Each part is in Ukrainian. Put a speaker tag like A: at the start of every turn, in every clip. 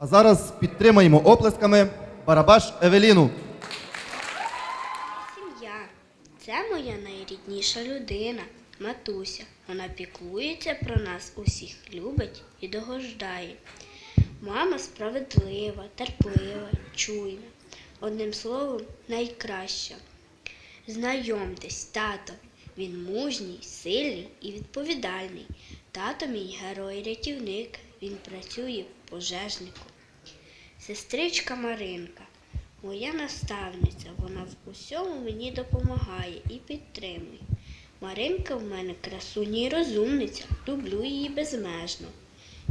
A: А зараз підтримаємо оплесками Барабаш Евеліну.
B: Сім'я це моя найрідніша людина, матуся. Вона піклується про нас усіх, любить і догождає. Мама справедлива, терплива, чуйна. Одним словом, найкраща. Знайомтесь, тато. Він мужній, сильний і відповідальний. Тато мій герой-рятівник. Він працює пожежником. Сестричка Маринка, моя наставниця, вона в усьому мені допомагає і підтримує. Маринка в мене красуня і розумниця, люблю її безмежно.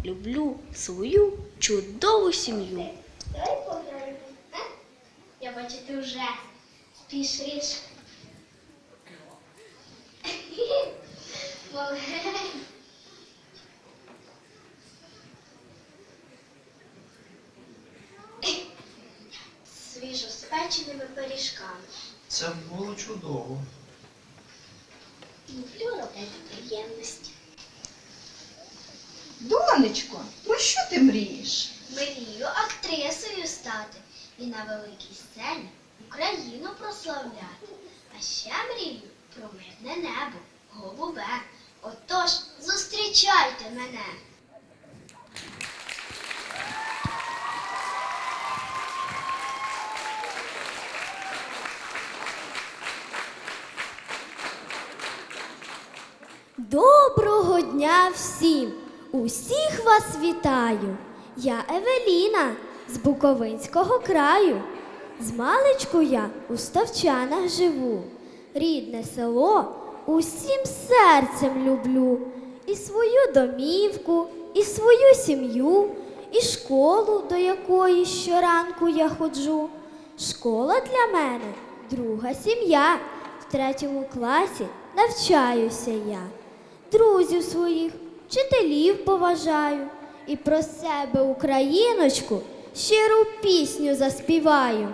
B: Люблю свою чудову сім'ю.
C: Я бачу, ти вже спішиш. печеними пиріжками.
D: Це було чудово.
C: Люблю робити приємності.
E: Донечко, про що ти мрієш?
C: Мрію актрисою стати і на великій сцені Україну прославляти. А ще мрію про мирне небо, голубе. Отож, зустрічайте мене.
F: Доброго дня всім! Усіх вас вітаю! Я Евеліна з Буковинського краю. З маличку я у Ставчанах живу. Рідне село усім серцем люблю. І свою домівку, і свою сім'ю, і школу, до якої щоранку я ходжу. Школа для мене друга сім'я. В третьому класі навчаюся я. Друзів своїх, вчителів поважаю і про себе, Україночку, щиру пісню заспіваю.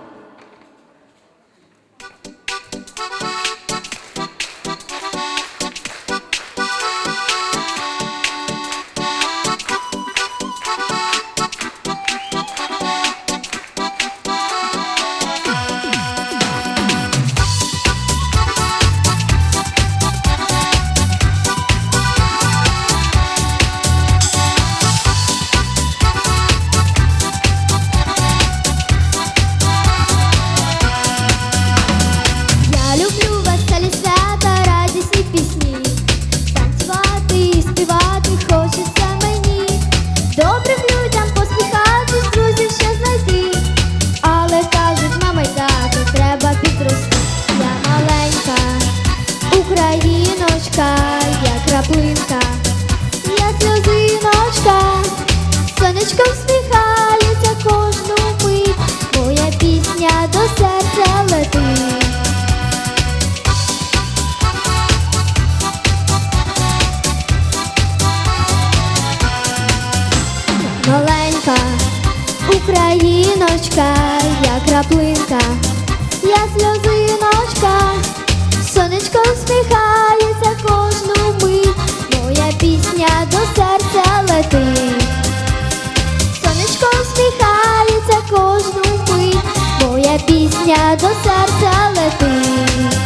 F: Сльозиночка, сонечко всміхається кожну мить. Моя пісня до серця летить. Маленька україночка, я краплинка, до серця летить. Сонечко всміхається кожну мить, моя пісня до серця летить.